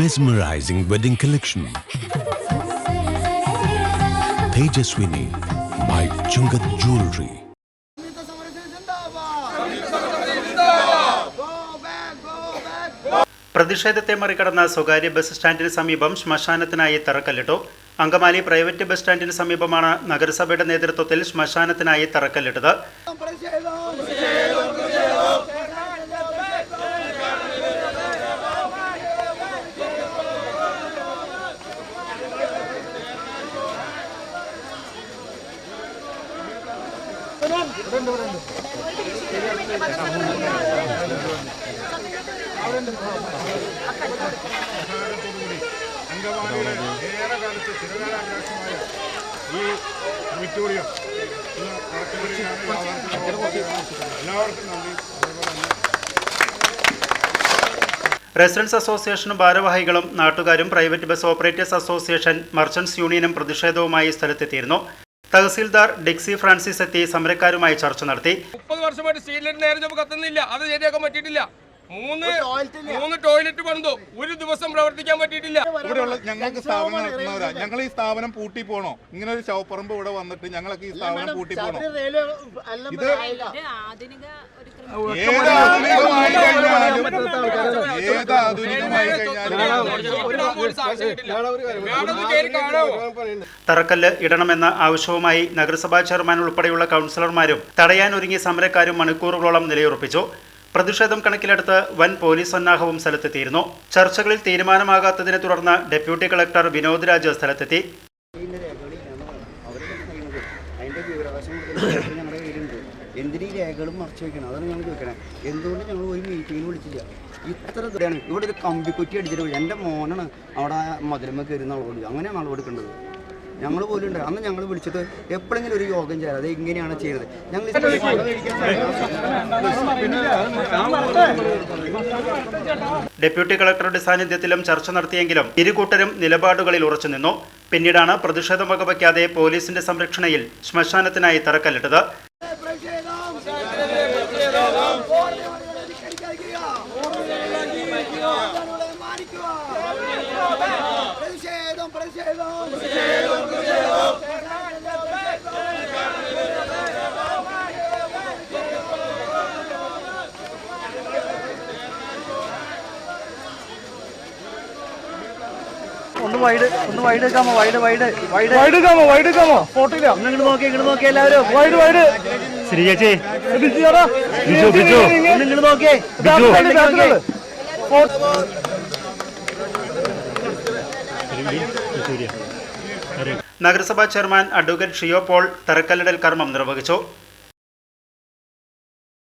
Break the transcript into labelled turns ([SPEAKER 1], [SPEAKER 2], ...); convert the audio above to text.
[SPEAKER 1] mesmerizing wedding collection.
[SPEAKER 2] Tejaswini by Chungath back
[SPEAKER 3] പ്രതിഷേധത്തെ മറികടന്ന സ്വകാര്യ ബസ് സ്റ്റാൻഡിന് സമീപം ശ്മശാനത്തിനായി തറക്കല്ലിട്ടു. അങ്കമാലി പ്രൈവറ്റ് ബസ് സ്റ്റാൻഡിന് സമീപമാണ് നഗരസഭയുടെ നേതൃത്വത്തിൽ ശ്മശാനത്തിനായി തറക്കല്ലിട്ടത്.
[SPEAKER 4] എല്ലാവർക്കും
[SPEAKER 3] റെസിഡൻസ് അസോസിയേഷനും ഭാരവാഹികളും നാട്ടുകാരും private bus operators association merchants യൂണിയനും പ്രതിഷേധവുമായി സ്ഥലത്തെത്തിയിരുന്നു. തഹസീൽദാർ ഡിക്സി ഫ്രാൻസിസ് എത്തി സമരക്കാരുമായി ചർച്ച നടത്തി.
[SPEAKER 5] മുപ്പത് വർഷമായിട്ട് സ്റ്റീലിന്റെ നേരം ചൊവ്വെ കത്തുന്നില്ല. അത് ശരിയാക്കാൻ പറ്റിയിട്ടില്ല. മൂന്ന് മൂന്ന് ടോയ്ലറ്റ് പണിതു. ഒരു ദിവസം പ്രവർത്തിക്കാൻ പറ്റിയിട്ടില്ല.
[SPEAKER 4] ഇവിടെയുള്ള ഞങ്ങൾക്ക് സ്ഥാപനം നടത്തുന്നവരാ. ഞങ്ങൾ ഈ സ്ഥാപനം പൂട്ടി പോണോ? ഇങ്ങനെ ഒരു ശവപ്പറമ്പ് ഇവിടെ വന്നിട്ട് ഞങ്ങളൊക്കെ ഈ സ്ഥാപനം പൂട്ടി പോണോ? ഇത്
[SPEAKER 6] ആധുനിക ഒരു
[SPEAKER 4] ഏത് ആധുനികമായി കഴിഞ്ഞാലും ഏത് ആധുനികമായി കഴിഞ്ഞാലും
[SPEAKER 3] തറക്കല്ല് ഇടണമെന്ന ആവശ്യവുമായി നഗരസഭാ ചെയർമാൻ ഉൾപ്പെടെയുള്ള കൗൺസിലർമാരും തടയാനൊരുങ്ങിയ സമരക്കാരും മണിക്കൂറുകളോളം നിലയുറപ്പിച്ചു. പ്രതിഷേധം കണക്കിലെടുത്ത് വൻ പോലീസ് സന്നാഹവും സ്ഥലത്തെത്തിയിരുന്നു. ചർച്ചകളിൽ തീരുമാനമാകാത്തതിനെ തുടർന്ന് ഡെപ്യൂട്ടി കളക്ടർ വിനോദ് രാജ് സ്ഥലത്തെത്തി.
[SPEAKER 7] എന്തിന് രേഖകളും മറച്ചു വെക്കണം? അതാണ് ഞങ്ങൾ ചോദിക്കണേ. എന്തുകൊണ്ട് ഞങ്ങൾ ഒരു മീറ്റിങ്ങിന് വിളിച്ചില്ല? ഇത്ര ദൂരെയാണ്. ഇവിടെ ഒരു കമ്പിക്കുറ്റി അടിച്ചിട്ട് പോയി. എന്റെ മോനാണ് അവിടെ മധുരമ കയറി നളവെടുക്കുക അങ്ങനെയാണ് നളവെടുക്കേണ്ടത് ഞങ്ങൾ പോലും ഉണ്ട്. അന്ന് ഞങ്ങൾ വിളിച്ചിട്ട് എപ്പോഴെങ്കിലും ഒരു യോഗം ചെയ്യാം അത് എങ്ങനെയാണ് ചെയ്യുന്നത് ഞങ്ങൾ
[SPEAKER 3] ഡെപ്യൂട്ടി കളക്ടറുടെ സാന്നിധ്യത്തിലും ചർച്ച നടത്തിയെങ്കിലും ഇരുകൂട്ടരും നിലപാടുകളിൽ ഉറച്ചുനിന്നു പിന്നീടാണ് പ്രതിഷേധം വകവയ്ക്കാതെ പോലീസിന്റെ സംരക്ഷണയിൽ ശ്മശാനത്തിനായി തറക്കല്ലിട്ടത്.
[SPEAKER 8] ഒന്ന് വൈഡ് ഒന്ന് വൈഡ് എടുക്കാമോ വൈഡ് വൈഡ് വൈഡ് വൈഡ് എടുക്കാമോ വൈഡ് എടുക്കാമോ ഫോട്ടോയില്ല ഇങ്ങോട്ട് നോക്കി ഇങ്ങോട്ട് നോക്കി എല്ലാവരും വൈഡ് വൈഡ് ശ്രീ ചേച്ചി ബിജു ബിജു ഇങ്ങോട്ട് നോക്കിയേ
[SPEAKER 3] നഗരസഭാ ചെയർമാൻ അഡ്വക്കേറ്റ് ഷിയോ പോൾ തറക്കല്ലിടൽ കർമ്മം നിർവഹിച്ചു.